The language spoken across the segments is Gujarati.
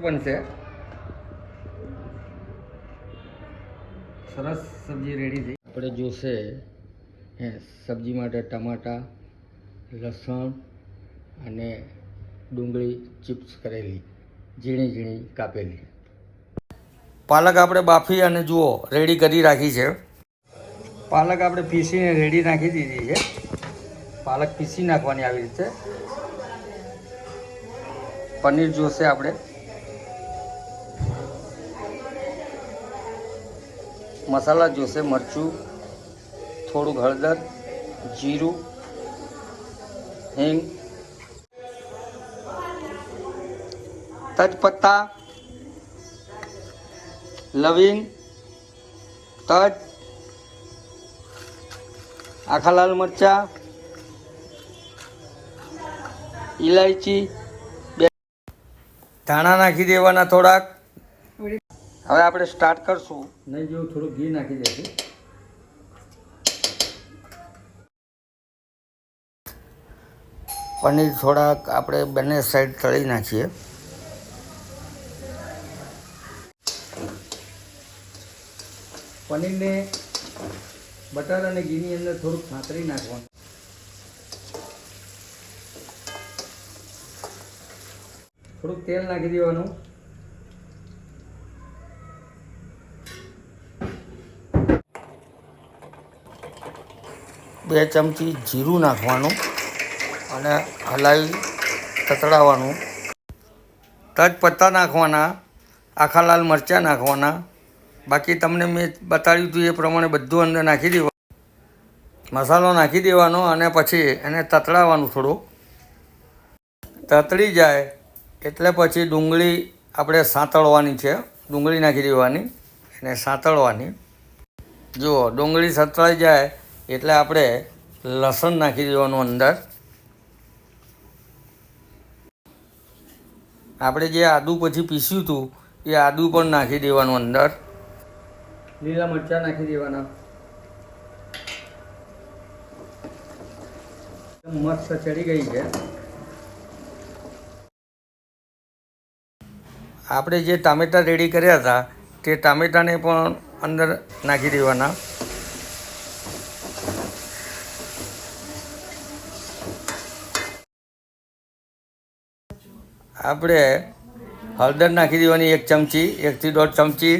બનશે. સરસ સબ્જી રેડી થઈ. આપણે જોશે, હે, સબ્જી માટે ટમાટા, લસણ અને ડુંગળી ચિપ્સ કરેલી, ઝીણી ઝીણી કાપેલી. પાલક આપણે બાફી અને જુઓ રેડી કરી રાખી છે. પાલક આપણે પીસીને રેડી નાખી દીધી છે. પાલક પીસી નાખવાની આવી રીતે. પનીર જોશે આપણે. મસાલા જોશે, મરચું થોડુંક હળદર, જીરું, હિંગ, તજપત્તા, લવિંગ, તજ, આખા લાલ મરચા ઇલાયચી ધાણા નાખી દેવાના થોડાક. હવે આપણે સ્ટાર્ટ કરશું. નહીં જેવું થોડું ઘી નાખી દઈશું પનીર થોડાક આપણે બંને સાઈડ તળી નાખીએ. પનીરને બટર અને ઘીની અંદર થોડુંક સાંતળી નાખવાનું. થોડુંક તેલ નાખી દેવાનું. બે ચમચી જીરું નાખવાનું અને હલાવી તતડાવવાનું. તજપત્તા નાખવાના, આખા લાલ મરચાં નાખવાના. બાકી તમને મેં બતાડ્યું હતું એ પ્રમાણે બધું અંદર નાખી દેવાનું મસાલો નાખી દેવાનો અને પછી એને તતડાવવાનું થોડું. તતડી જાય એટલે પછી ડુંગળી આપણે સાંતળવાની છે. ડુંગળી નાખી દેવાની, એને સાંતળવાની. જુઓ, ડુંગળી સતળાઈ જાય એટલે આપણે લસણ નાખી દેવાનું અંદર. આપણે જે આદું પછી પીસ્યું હતું એ આદું પણ નાખી દેવાનું અંદર. લીલા મરચાં નાખી દેવાના. મસ્ત ચડી ગઈ છે. આપણે જે ટામેટાં રેડી કર્યા હતા તે ટામેટાને પણ અંદર નાખી દેવાના. આપણે હળદર નાખી દેવાની એક ચમચી, એકથી દોઢ ચમચી,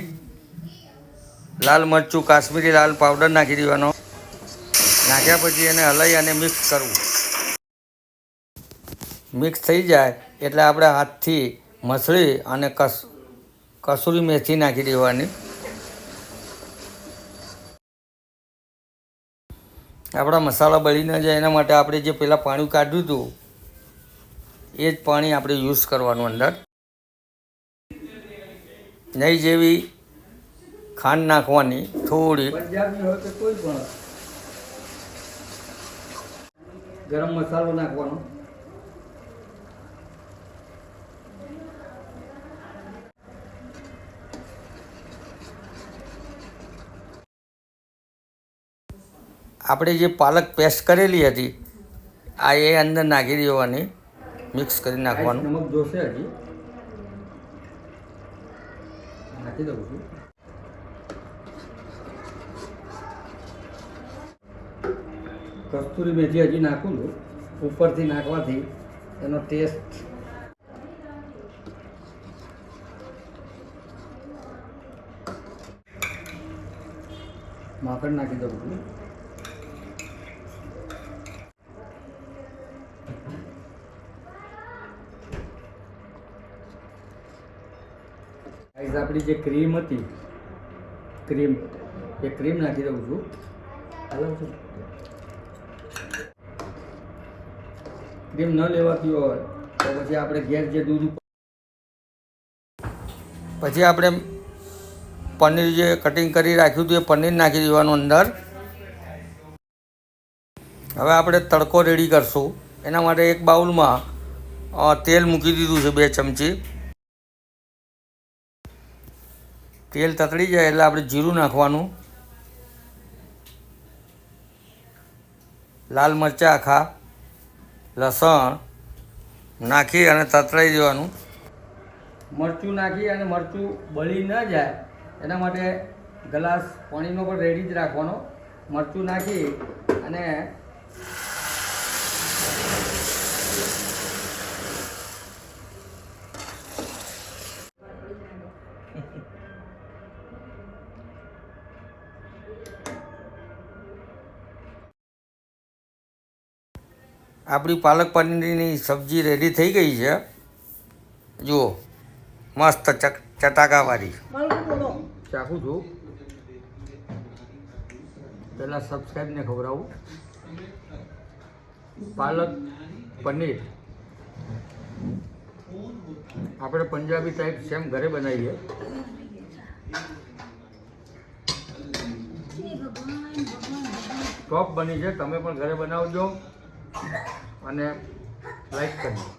લાલ મરચું, કાશ્મીરી લાલ પાવડર નાખી દેવાનો નાખ્યા પછી એને હલાવી અને મિક્સ કરવું. મિક્સ થઈ જાય એટલે આપણે હાથથી મસળી અને કસ, કસૂરી મેથી નાખી દેવાની આપણા મસાલા બળી ન જાય એના માટે આપણે જે પહેલાં પાણી કાઢ્યું હતું એ જ પાણી આપણે યુઝ કરવાનું અંદર. નહીં જેવી ખાંડ નાખવાની થોડી. ગરમ મસાલો નાખવાનો. આપણે જે પાલક પેસ્ટ કરેલી હતી આ એ અંદર નાખી દેવાની. મિક્સ કરી નાખવાનું. નમક જોશે હજી. નાખી દઉં છું. કસ્તુરી મેથી હજી નાખું છું. ઉપરથી નાખવાથી એનો ટેસ્ટ માખણ નાખી દઉં છું. ગાઈઝ આપણી જે ક્રીમ હતી ક્રીમ એ ક્રીમ નાખી દઉં છું. હલાવું છું ક્રીમ ન લેવાતી હોય, તો પછી આપણે ગેસ જે દૂધ પછી આપણે પનીર જે કટિંગ કરી રાખ્યું હતું, એ પનીર નાખી દેવાનું અંદર. હવે આપણે તડકો રેડી કરશું. એના માટે એક બાઉલમાં તેલ મૂકી દીધું છે બે ચમચી. તેલ તતળી જાય એટલે આપણે જીરું નાખવાનું. લાલ મરચાં આખા, લસણ નાખી અને તતરાઈ દેવાનું. મરચું નાખી અને મરચું બળી ન જાય એના માટે ગ્લાસ પાણીનો પણ રેડી જ રાખવાનો. મરચું નાખી અને આપણી પાલક પનીરની સબ્જી રેડી થઈ ગઈ છે. જુઓ મસ્ત ચટાકાવાળી. ચાખું છું. પહેલાં સબસ્ક્રાઈબને ખવડાવું. પાલક પનીર. આપણે પંજાબી ટાઈપ સેમ ઘરે બનાવીએ. ટોપ બની છે તમે પણ ઘરે બનાવજો. અને લાઈક કરજો